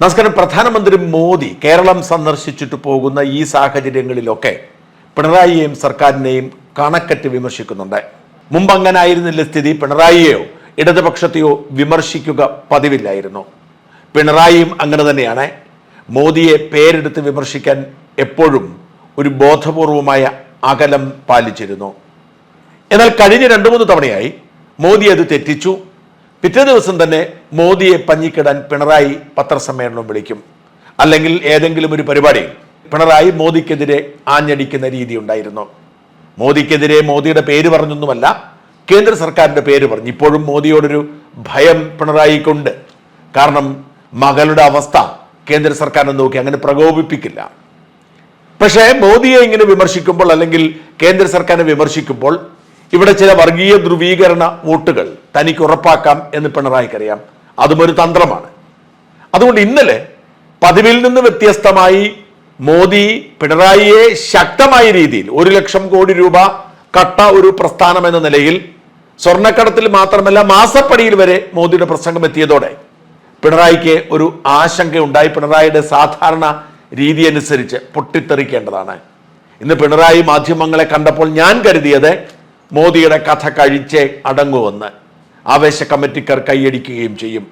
നമസ്കാരം. പ്രധാനമന്ത്രി മോദി കേരളം സന്ദർശിച്ചിട്ട് പോകുന്ന ഈ സാഹചര്യങ്ങളിലൊക്കെ പിണറായിയെയും സർക്കാരിനെയും കണക്കറ്റ് വിമർശിക്കുന്നുണ്ട്. മുമ്പ് അങ്ങനെ ആയിരുന്നില്ല സ്ഥിതി പിണറായിയെയോ ഇടതുപക്ഷത്തെയോ വിമർശിക്കുക പതിവില്ലായിരുന്നു. പിണറായിയും അങ്ങനെ തന്നെയാണ്. മോദിയെ പേരെടുത്ത് വിമർശിക്കാൻ എപ്പോഴും ഒരു ബോധപൂർവമായ അകലം പാലിച്ചിരുന്നു. എന്നാൽ കഴിഞ്ഞ രണ്ടു മൂന്ന് തവണയായി മോദി അത് തെറ്റിച്ചു. പിറ്റേ ദിവസം തന്നെ മോദിയെ പഞ്ഞിക്കിടാൻ പിണറായി പത്രസമ്മേളനം വിളിക്കും. അല്ലെങ്കിൽ ഏതെങ്കിലും ഒരു പരിപാടി പിണറായി മോദിക്കെതിരെ ആഞ്ഞടിക്കുന്ന രീതി ഉണ്ടായിരുന്നു. മോദിക്കെതിരെ മോദിയുടെ പേര് പറഞ്ഞൊന്നുമല്ല കേന്ദ്ര സർക്കാരിന്റെ പേര് പറഞ്ഞു. ഇപ്പോഴും മോദിയോടൊരു ഭയം പിണറായിക്കുണ്ട്. കാരണം മകളുടെ അവസ്ഥ കേന്ദ്ര സർക്കാരിനെ നോക്കി അങ്ങനെ പ്രകോപിപ്പിക്കില്ല. പക്ഷേ മോദിയെ ഇങ്ങനെ വിമർശിക്കുമ്പോൾ അല്ലെങ്കിൽ കേന്ദ്ര സർക്കാരിനെ വിമർശിക്കുമ്പോൾ ഇവിടെ ചില വർഗീയ ധ്രുവീകരണ വോട്ടുകൾ തനിക്ക് ഉറപ്പാക്കാം എന്ന് പിണറായിക്കറിയാം അതും ഒരു തന്ത്രമാണ്. അതുകൊണ്ട് ഇന്നലെ പതിവിൽ നിന്ന് വ്യത്യസ്തമായി മോദി പിണറായിയെ ശക്തമായ രീതിയിൽ ഒരു ലക്ഷം കോടി രൂപ കട്ട ഒരു പ്രസ്ഥാനം എന്ന നിലയിൽ സ്വർണക്കടത്തിൽ മാത്രമല്ല മാസപ്പടിയിൽ വരെ മോദിയുടെ പ്രസംഗം എത്തിയതോടെ പിണറായിക്ക് ഒരു ആശങ്ക ഉണ്ടായി പിണറായിയുടെ സാധാരണ രീതി അനുസരിച്ച് പൊട്ടിത്തെറിക്കേണ്ടതാണ്. ഇന്ന് പിണറായി മാധ്യമങ്ങളെ കണ്ടപ്പോൾ ഞാൻ കരുതിയത് മോദിയുടെ കഥ കഴിച്ചേ അടങ്ങുമെന്ന് ആവേശ കമ്മിറ്റിക്കാർ കൈയടിക്കുകയും ചെയ്യും.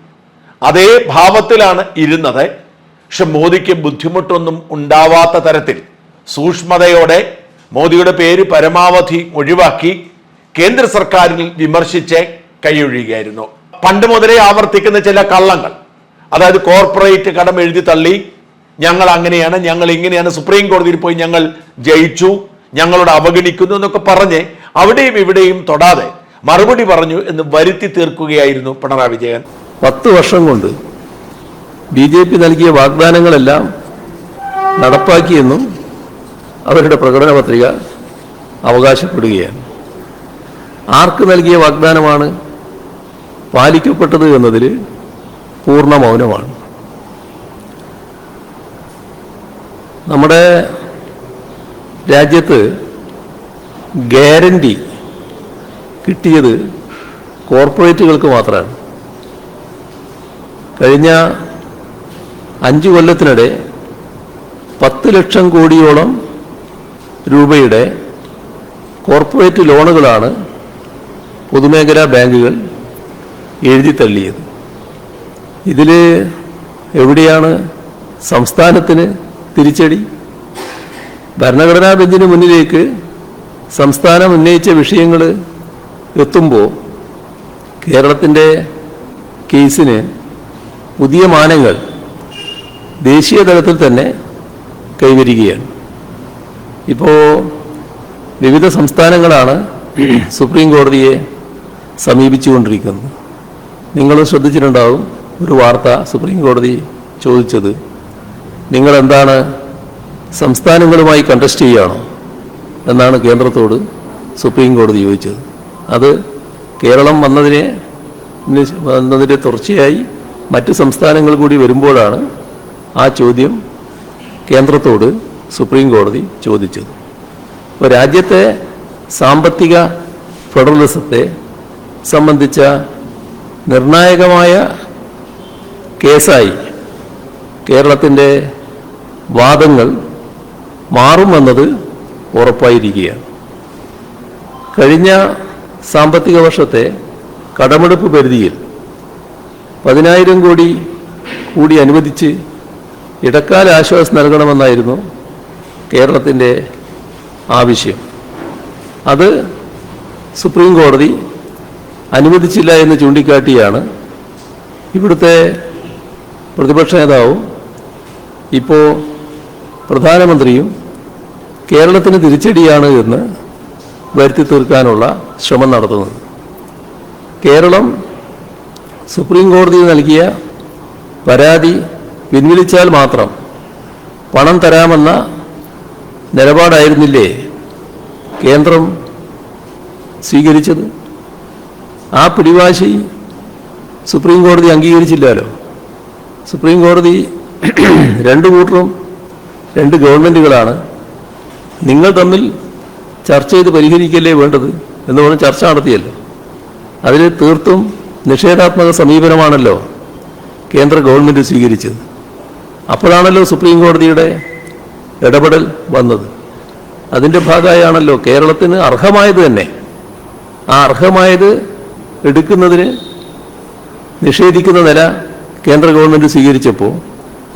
അതേ ഭാവത്തിലാണ് ഇരുന്നത്. പക്ഷെ മോദിക്ക് ബുദ്ധിമുട്ടൊന്നും ഉണ്ടാവാത്ത തരത്തിൽ സൂക്ഷ്മതയോടെ മോദിയുടെ പേര് പരമാവധി ഒഴിവാക്കി കേന്ദ്ര സർക്കാരിൽ വിമർശിച്ച് കൈയൊഴിയുകയായിരുന്നു. പണ്ട് മുതലേ ആവർത്തിക്കുന്ന ചില കള്ളങ്ങൾ അതായത് കോർപ്പറേറ്റ് കടം എഴുതി തള്ളി ഞങ്ങൾ അങ്ങനെയാണ് ഞങ്ങൾ ഇങ്ങനെയാണ് സുപ്രീം കോടതിയിൽ പോയി ഞങ്ങൾ ജയിച്ചു ഞങ്ങളോട് അവഗണിക്കുന്നു എന്നൊക്കെ പറഞ്ഞ് അവിടെയും ഇവിടെയും തൊടാതെ മറുപടി പറഞ്ഞു എന്ന് വരുത്തി തീർക്കുകയായിരുന്നു പിണറായി വിജയൻ. പത്ത് വർഷം കൊണ്ട് ബി ജെ പി നൽകിയ വാഗ്ദാനങ്ങളെല്ലാം നടപ്പാക്കിയെന്നും അവരുടെ പ്രകടന പത്രിക അവകാശപ്പെടുകയാണ്. ആർക്ക് നൽകിയ വാഗ്ദാനമാണ് പാലിക്കപ്പെട്ടത് എന്നതിൽ പൂർണ മൗനമാണ്. നമ്മുടെ രാജ്യത്ത് ഗ്യാരണ്ടി കിട്ടിയത് കോർപ്പറേറ്റുകൾക്ക് മാത്രമാണ്. കഴിഞ്ഞ അഞ്ച് കൊല്ലത്തിനിടെ പത്ത് ലക്ഷം കോടിയോളം രൂപയുടെ കോർപ്പറേറ്റ് ലോണുകളാണ് പൊതുമേഖലാ ബാങ്കുകൾ എഴുതി തള്ളിയത്. ഇതിൽ എവിടെയാണ് സംസ്ഥാനത്തിന് തിരിച്ചടി? ഭരണഘടനാ ബെഞ്ചിന് മുന്നിലേക്ക് സംസ്ഥാനം ഉന്നയിച്ച വിഷയങ്ങൾ എത്തുമ്പോൾ കേരളത്തിന്റെ കേസിന് പുതിയ മാനങ്ങൾ ദേശീയ തലത്തിൽ തന്നെ കൈവരികയാണ്. ഇപ്പോൾ വിവിധ സംസ്ഥാനങ്ങളാണ് സുപ്രീം കോടതിയെ സമീപിച്ചുകൊണ്ടിരിക്കുന്നത്. നിങ്ങൾ ശ്രദ്ധിച്ചിട്ടുണ്ടാവും ഒരു വാർത്ത സുപ്രീം കോടതി ചോദിച്ചത്. നിങ്ങളെന്താണ് സംസ്ഥാനങ്ങളുമായി കണ്ടസ്റ്റ് ചെയ്യുകയാണോ എന്നാണ് കേന്ദ്രത്തോട് സുപ്രീം കോടതി ചോദിച്ചത്. അത് കേരളം വന്നതിനെ വന്നതിന്റെ തുടർച്ചയായി മറ്റ് സംസ്ഥാനങ്ങൾ കൂടി വരുമ്പോഴാണ് ആ ചോദ്യം കേന്ദ്രത്തോട് സുപ്രീം കോടതി ചോദിച്ചത്. അപ്പോൾ രാജ്യത്തെ സാമ്പത്തിക ഫെഡറലിസത്തെ സംബന്ധിച്ച നിർണായകമായ കേസായി കേരളത്തിന്റെ വാദങ്ങൾ മാറുമെന്നത് ഉറപ്പായിരിക്കുകയാണ്. കഴിഞ്ഞ സാമ്പത്തിക വർഷത്തെ കടമെടുപ്പ് പരിധിയിൽ പതിനായിരം കോടി കൂടി അനുവദിച്ച് ഇടക്കാല ആശ്വാസം നൽകണമെന്നായിരുന്നു കേരളത്തിന്റെ ആവശ്യം. അത് സുപ്രീം കോടതി അനുവദിച്ചില്ല എന്ന് ചൂണ്ടിക്കാട്ടിയാണ് ഇവിടുത്തെ പ്രതിപക്ഷ നേതാവും ഇപ്പോൾ പ്രധാനമന്ത്രിയും കേരളത്തിന് തിരിച്ചടിയാണ് എന്ന് വരുത്തി തീർക്കാനുള്ള ശ്രമം നടത്തുന്നത്. കേരളം സുപ്രീം കോടതി നൽകിയ പരാതി പിൻവലിച്ചാൽ മാത്രം പണം തരാമെന്ന നിലപാടായിരുന്നില്ലേ കേന്ദ്രം സ്വീകരിച്ചത്? ആ പിടിവാശി സുപ്രീം കോടതി അംഗീകരിച്ചില്ലല്ലോ. സുപ്രീം കോടതി രണ്ട് കൂട്ടറും രണ്ട് ഗവൺമെന്റുകളാണ് നിങ്ങൾ തമ്മിൽ ചർച്ച ചെയ്ത് പരിഹരിക്കല്ലേ വേണ്ടത് എന്ന് പറഞ്ഞ് ചർച്ച നടത്തിയല്ലോ? അതിൽ തീർത്തും നിഷേധാത്മക സമീപനമാണല്ലോ കേന്ദ്ര ഗവൺമെന്റ് സ്വീകരിച്ചത്. അപ്പോഴാണല്ലോ സുപ്രീം കോടതിയുടെ ഇടപെടൽ വന്നത്. അതിന്റെ ഭാഗമായാണല്ലോ കേരളത്തിന് അർഹമായത് തന്നെ. ആ അർഹമായത് എടുക്കുന്നതിന് നിഷേധിക്കുന്ന നില കേന്ദ്ര ഗവൺമെന്റ് സ്വീകരിച്ചപ്പോൾ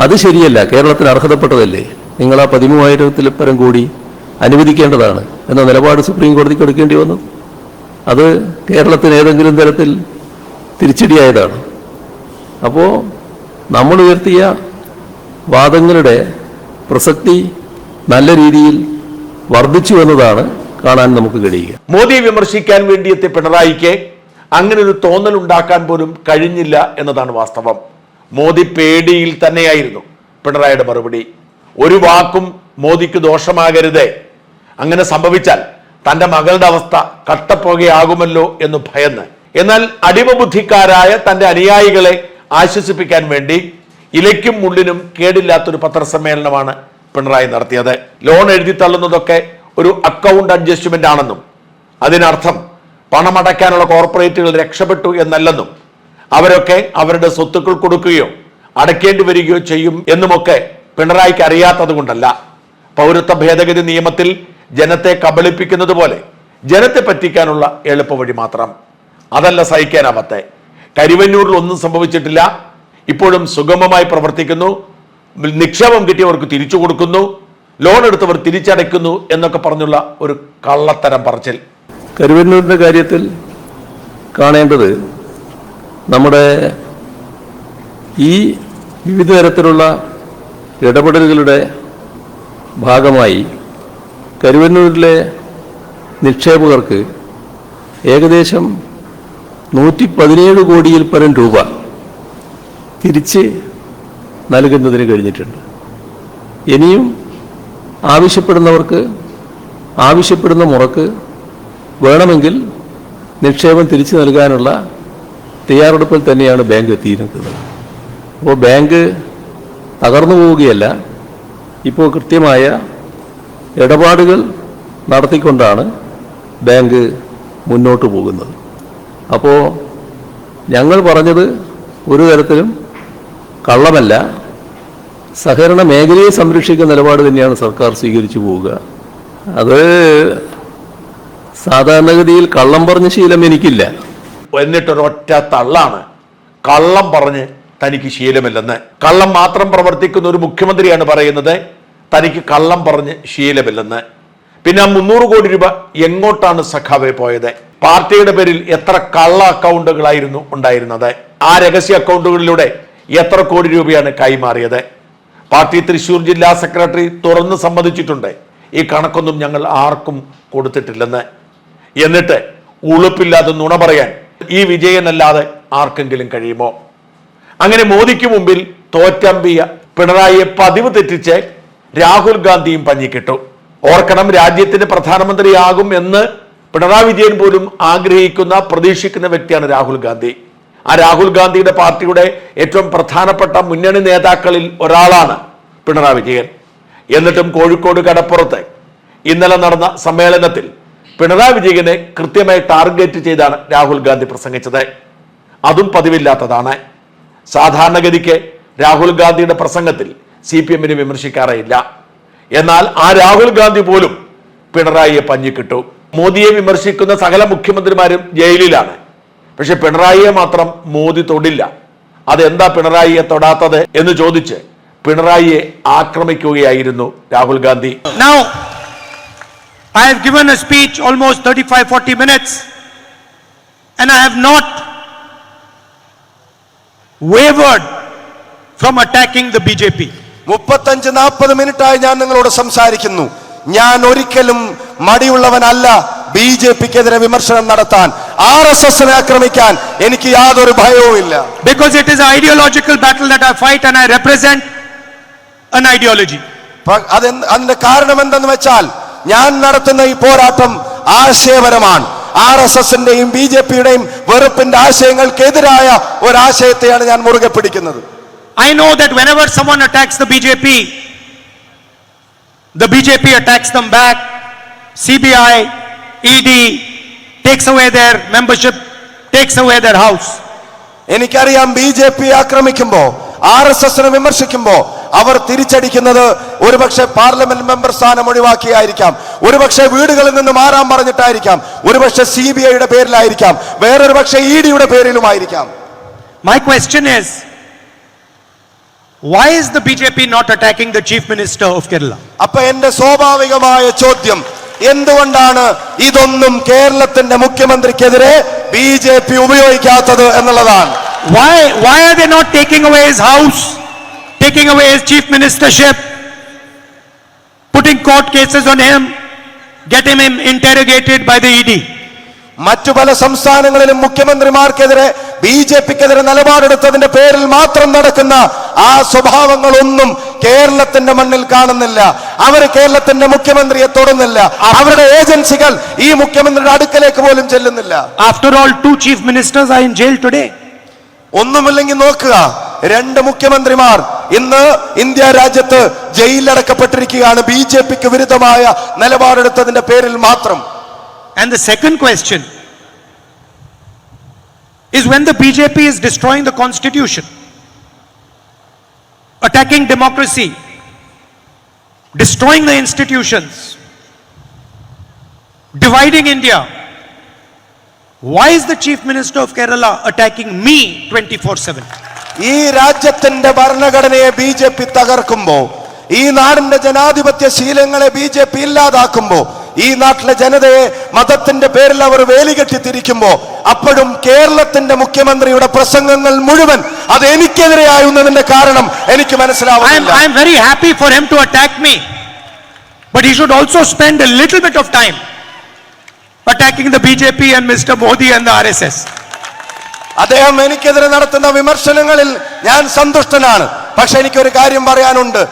അത് ശരിയല്ല കേരളത്തിന് അർഹതപ്പെട്ടതല്ലേ? നിങ്ങൾ ആ പതിമൂവായിരത്തിൽ പരം കൂടി അനുവദിക്കേണ്ടതാണ് എന്ന നിലപാട് സുപ്രീം കോടതിക്ക് എടുക്കേണ്ടി വന്നു. അത് കേരളത്തിന് ഏതെങ്കിലും തരത്തിൽ തിരിച്ചടിയായതാണ്. അപ്പോൾ നമ്മൾ ഉയർത്തിയ വാദങ്ങളുടെ പ്രസക്തി നല്ല രീതിയിൽ വർദ്ധിച്ചു എന്നതാണ് കാണാൻ നമുക്ക് കഴിയുക. മോദിയെ വിമർശിക്കാൻ വേണ്ടി എത്തിയ പിണറായിക്ക് അങ്ങനെ ഒരു തോന്നൽ ഉണ്ടാക്കാൻ പോലും കഴിഞ്ഞില്ല എന്നതാണ് വാസ്തവം. മോദി പേടിയിൽ തന്നെയായിരുന്നു പിണറായിയുടെ മറുപടി. ഒരു വാക്കും മോദിക്ക് ദോഷമാകരുതേ. അങ്ങനെ സംഭവിച്ചാൽ തന്റെ മകളുടെ അവസ്ഥ കട്ടപ്പുകയാകുമല്ലോ എന്ന് ഭയന്ന്. എന്നാൽ അടിമബുദ്ധിക്കാരായ തന്റെ അനുയായികളെ ആശ്വസിപ്പിക്കാൻ വേണ്ടി ഇലയ്ക്കും മുള്ളിനും കേടില്ലാത്തൊരു പത്രസമ്മേളനമാണ് പിണറായി നടത്തിയത്. ലോൺ എഴുതി തള്ളുന്നതൊക്കെ ഒരു അക്കൗണ്ട് അഡ്ജസ്റ്റ്മെന്റ് ആണെന്നും അതിനർത്ഥം പണമടയ്ക്കാനുള്ള കോർപ്പറേറ്റുകൾ രക്ഷപ്പെട്ടു എന്നല്ലെന്നും അവരൊക്കെ അവരുടെ സ്വത്തുക്കൾ കൊടുക്കുകയോ അടയ്ക്കേണ്ടി വരികയോ ചെയ്യും എന്നുമൊക്കെ പിണറായിക്ക് അറിയാത്തത് കൊണ്ടല്ല പൗരത്വ ഭേദഗതി നിയമത്തിൽ ജനത്തെ കബളിപ്പിക്കുന്നത് പോലെ ജനത്തെ പറ്റിക്കാനുള്ള എളുപ്പവഴി മാത്രം. അതല്ല സഹിക്കാനാവാത്ത. കരിവന്നൂരിൽ ഒന്നും സംഭവിച്ചിട്ടില്ല. ഇപ്പോഴും സുഗമമായി പ്രവർത്തിക്കുന്നു. നിക്ഷേപം കിട്ടിയവർക്ക് തിരിച്ചു കൊടുക്കുന്നു. ലോൺ എടുത്തവർ തിരിച്ചടയ്ക്കുന്നു എന്നൊക്കെ പറഞ്ഞുള്ള ഒരു കള്ളത്തരം പറച്ചിൽ. കരുവന്നൂരിന്റെ കാര്യത്തിൽ കാണേണ്ടത് നമ്മുടെ ഈ വിവിധ തരത്തിലുള്ള ഇടപെടലുകളുടെ ഭാഗമായി കരുവന്നൂരിലെ നിക്ഷേപകർക്ക് ഏകദേശം നൂറ്റി പതിനേഴ് കോടിയിൽ പരം രൂപ തിരിച്ച് നൽകുന്നതിന് കഴിഞ്ഞിട്ടുണ്ട്. ഇനിയും ആവശ്യപ്പെടുന്നവർക്ക് ആവശ്യപ്പെടുന്ന മുറക്ക് വേണമെങ്കിൽ നിക്ഷേപം തിരിച്ചു നൽകാനുള്ള തയ്യാറെടുപ്പിൽ തന്നെയാണ് ബാങ്ക് എത്തിയിരിക്കുന്നത്. അപ്പോൾ ബാങ്ക് തകർന്നു പോവുകയല്ല. ഇപ്പോൾ കൃത്യമായ ഇടപാടുകൾ നടത്തിക്കൊണ്ടാണ് ബാങ്ക് മുന്നോട്ട് പോകുന്നത്. അപ്പോൾ ഞങ്ങൾ പറഞ്ഞത് ഒരു തരത്തിലും കള്ളമല്ല. സഹകരണ മേഖലയെ സംരക്ഷിക്കുന്ന നിലപാട് തന്നെയാണ് സർക്കാർ സ്വീകരിച്ചു പോവുക. അത് സാധാരണഗതിയിൽ കള്ളം പറഞ്ഞ ശീലം എനിക്കില്ല. എന്നിട്ടൊരൊറ്റ തള്ളാണ്. കള്ളം പറഞ്ഞ് തനിക്ക് ശീലമില്ലെന്ന്. കള്ളം മാത്രം പ്രവർത്തിക്കുന്ന ഒരു മുഖ്യമന്ത്രിയാണ് പറയുന്നത്. തനിക്ക് കള്ളം പറഞ്ഞ് ശീലമില്ലെന്ന്. പിന്നെ ആ മുന്നൂറ് കോടി രൂപ എങ്ങോട്ടാണ് സഖാവെ പോയത്? പാർട്ടിയുടെ പേരിൽ എത്ര കള്ള അക്കൗണ്ടുകളായിരുന്നു ഉണ്ടായിരുന്നത്? ആ രഹസ്യ അക്കൗണ്ടുകളിലൂടെ എത്ര കോടി രൂപയാണ് കൈമാറിയത്? പാർട്ടി തൃശൂർ ജില്ലാ സെക്രട്ടറി തുറന്ന് സമ്മതിച്ചിട്ടുണ്ട്. ഈ കണക്കൊന്നും ഞങ്ങൾ ആർക്കും കൊടുത്തിട്ടില്ലെന്ന്. എന്നിട്ട് ഉളുപ്പില്ലാതെ നുണ പറയാൻ ഈ വിജയനല്ലാതെ ആർക്കെങ്കിലും കഴിയുമോ? അങ്ങനെ മോദിക്ക് മുമ്പിൽ തോറ്റമ്പിയ പിണറായിയെ പതിവ് തെറ്റിച്ച് രാഹുൽ ഗാന്ധിയും പഞ്ഞിക്കിട്ടു. ഓർക്കണം രാജ്യത്തിന്റെ പ്രധാനമന്ത്രിയാകും എന്ന് പിണറായി വിജയൻ പോലും ആഗ്രഹിക്കുന്ന പ്രതീക്ഷിക്കുന്ന വ്യക്തിയാണ് രാഹുൽ ഗാന്ധി. ആ രാഹുൽ ഗാന്ധിയുടെ പാർട്ടിയുടെ ഏറ്റവും പ്രധാനപ്പെട്ട മുന്നണി നേതാക്കളിൽ ഒരാളാണ് പിണറായി വിജയൻ. എന്നിട്ടും കോഴിക്കോട് കടപ്പുറത്ത് ഇന്നലെ നടന്ന സമ്മേളനത്തിൽ പിണറായി വിജയനെ കൃത്യമായി ടാർഗറ്റ് ചെയ്താണ് രാഹുൽ ഗാന്ധി പ്രസംഗിച്ചത്. അതും പതിവില്ലാത്തതാണ്. സാധാരണഗതിക്ക് രാഹുൽ ഗാന്ധിയുടെ പ്രസംഗത്തിൽ സി പി എമ്മിനെ വിമർശിക്കാറേയില്ല. എന്നാൽ ആ രാഹുൽ ഗാന്ധി പോലും പിണറായിയെ പഞ്ഞിക്കിട്ടു. മോദിയെ വിമർശിക്കുന്ന സകല മുഖ്യമന്ത്രിമാരും ജയിലിലാണ്. പക്ഷെ പിണറായിയെ മാത്രം മോദി തൊടില്ല. അതെന്താ പിണറായിയെ തൊടാത്തത് എന്ന് ചോദിച്ച് പിണറായിയെ ആക്രമിക്കുകയായിരുന്നു Rahul Gandhi. I have given a speech almost 35 40 minutes, and I have not wavered from attacking the BJP. മുപ്പത്തഞ്ച് നാൽപ്പത് മിനിറ്റായി ഞാൻ നിങ്ങളോട് സംസാരിക്കുന്നു. ഞാൻ ഒരിക്കലും മടിയുള്ളവനല്ല ബി ജെ പിക്കെതിരെ വിമർശനം നടത്താൻ ആർ എസ് എസിനെ ആക്രമിക്കാൻ എനിക്ക് യാതൊരു ഭയവും ഇല്ല. Because it is ideological battle that I fight, and I represent an ideology. അതെന്ത് അതിന്റെ കാരണം എന്തെന്ന് വെച്ചാൽ ഞാൻ നടത്തുന്ന ഈ പോരാട്ടം ആശയപരമാണ്. ആർ എസ് എസിന്റെയും ബി ജെ പിയുടെയും വെറുപ്പിന്റെ ആശയങ്ങൾക്കെതിരായ ഒരാശയത്തെയാണ് ഞാൻ മുറുകെ പിടിക്കുന്നത്. I know that whenever someone attacks the BJP, the BJP attacks them back. CBI, ED takes away their membership, takes away their house. എനിക്കറിയാം ബി ജെ പി ആക്രമിക്കുമ്പോ ആർ എസ് എസിനെ വിമർശിക്കുമ്പോ അവർ തിരിച്ചടിക്കുന്നത് ഒരുപക്ഷെ പാർലമെന്റ് മെമ്പർ സ്ഥാനം ഒഴിവാക്കിയായിരിക്കാം ഒരുപക്ഷെ വീടുകളിൽ നിന്ന് മാറാൻ പറഞ്ഞിട്ടായിരിക്കാം ഒരുപക്ഷെ സി ബി ഐയുടെ പേരിലായിരിക്കാം വേറൊരു പക്ഷെ ഇ ഡിയുടെ പേരിലുമായിരിക്കാം my My question is, why is the BJP not attacking the Chief Minister of Kerala? അപ്പൊ എന്റെ സ്വാഭാവികമായ ചോദ്യം എന്തുകൊണ്ടാണ് ഇതൊന്നും കേരളത്തിന്റെ മുഖ്യമന്ത്രിക്കെതിരെ ബി ജെ പി ഉപയോഗിക്കാത്തത് എന്നുള്ളതാണ് Why, why are they not taking away his house, taking away his chief ministership, putting court cases on him, getting him interrogated by the E ED? മറ്റു പല സംസ്ഥാനങ്ങളിലും മുഖ്യമന്ത്രിമാർക്കെതിരെ ബി ജെ പിക്കെതിരെ നിലപാടെടുത്തതിന്റെ പേരിൽ മാത്രം നടക്കുന്ന ആ സ്വഭാവങ്ങളൊന്നും കേരളത്തിന്റെ മണ്ണിൽ കാണുന്നില്ല. അവർ കേരളത്തിന്റെ മുഖ്യമന്ത്രിയെ തൊടുന്നില്ല. അവരുടെ ഏജൻസികൾ ഈ മുഖ്യമന്ത്രിയുടെ അടുക്കലേക്ക് പോലും ചെല്ലുന്നില്ല. After all two chief in jail today. ഒന്നുമില്ലെങ്കിൽ നോക്കുക. രണ്ട് മുഖ്യമന്ത്രിമാർ ഇന്ന് ഇന്ത്യ രാജ്യത്ത് ജയിലിലടക്കപ്പെട്ടിരിക്കുകയാണ്. ബി ജെ പിക്ക് വിരുദ്ധമായ നിലപാടെടുത്തതിന്റെ പേരിൽ മാത്രം. And the second question is when the BJP is destroying the constitution, attacking democracy, destroying the institutions, dividing India, why is the Chief Minister of Kerala attacking me 24 7? ഈ രാജ്യത്തിന്റെ ഭരണഘടനയെ B J P തകർക്കുമ്പോ ഈ നാടിന്റെ ജനാധിപത്യ ശീലങ്ങളെ B J P ഇല്ലാതാക്കുമ്പോ ഈ നാട്ടിലെ ജനതയെ മതത്തിന്റെ പേരിൽ അവർ വേലികെട്ടി തിരിക്കുമ്പോൾ അപ്പോഴും കേരളത്തിന്റെ മുഖ്യമന്ത്രിയുടെ പ്രസംഗങ്ങൾ മുഴുവൻ അത് എനിക്കെതിരെയായുന്നതിന്റെ കാരണം എനിക്ക് മനസ്സിലാവും I am very happy for him to attack me, but he should also spend a little bit of time attacking the BJP and Mr. Modi and the RSS. അദ്ദേഹം എനിക്കെതിരെ നടത്തുന്ന വിമർശനങ്ങളിൽ ഞാൻ സന്തുഷ്ടനാണ് പക്ഷെ എനിക്കൊരു കാര്യം പറയാനുണ്ട്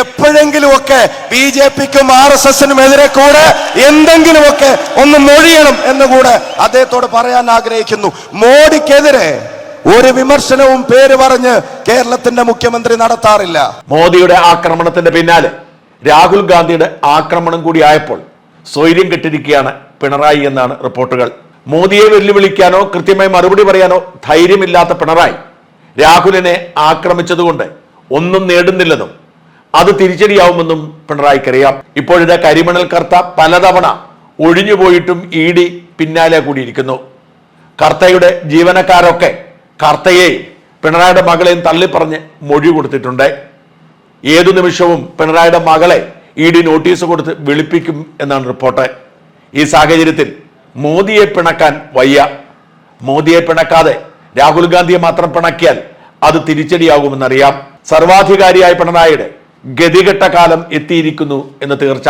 എപ്പോഴെങ്കിലുമൊക്കെ ബി ജെ പിക്കും ആർ എസ് എസിനും എതിരെ കൂടെ എന്തെങ്കിലുമൊക്കെ ഒന്ന് മൊഴിയണം എന്ന് കൂടെ അദ്ദേഹത്തോട് പറയാൻ ആഗ്രഹിക്കുന്നു. മോഡിക്കെതിരെ ഒരു വിമർശനവും പേര് പറഞ്ഞ് കേരളത്തിന്റെ മുഖ്യമന്ത്രി നടത്താറില്ല. മോദിയുടെ ആക്രമണത്തിന്റെ പിന്നാലെ രാഹുൽ ഗാന്ധിയുടെ ആക്രമണം കൂടി ആയപ്പോൾ സ്വൈര്യം കെട്ടിരിക്കുകയാണ് പിണറായി എന്നാണ് റിപ്പോർട്ടുകൾ. മോദിയെ വെല്ലുവിളിക്കാനോ കൃത്യമായി മറുപടി പറയാനോ ധൈര്യമില്ലാത്ത പിണറായി രാഹുലിനെ ആക്രമിച്ചതുകൊണ്ട് ഒന്നും നേടുന്നില്ലെന്നും അത് തിരിച്ചടിയാവുമെന്നും പിണറായിക്കറിയാം ഇപ്പോഴത്തെ കരിമണൽ കർത്ത പലതവണ ഒഴിഞ്ഞുപോയിട്ടും ഇ ഡി പിന്നാലെ കൂടിയിരിക്കുന്നു. കർത്തയുടെ ജീവനക്കാരൊക്കെ കർത്തയെ പിണറായിയുടെ മകളെയും തള്ളിപ്പറഞ്ഞ് മൊഴി കൊടുത്തിട്ടുണ്ട്. ഏതു നിമിഷവും പിണറായിയുടെ മകളെ ഇ ഡി നോട്ടീസ് കൊടുത്ത് വിളിപ്പിക്കും എന്നാണ് റിപ്പോർട്ട്. ഈ സാഹചര്യത്തിൽ മോദിയെ പിണക്കാൻ വയ്യ. മോദിയെ പിണക്കാതെ രാഹുൽ ഗാന്ധിയെ മാത്രം പിണക്കിയാൽ അത് തിരിച്ചടിയാകുമെന്നറിയാം. സർവാധികാരിയായ പിണറായിയുടെ ഗതികെട്ട കാലം എത്തിയിരിക്കുന്നു എന്ന് തീർച്ച.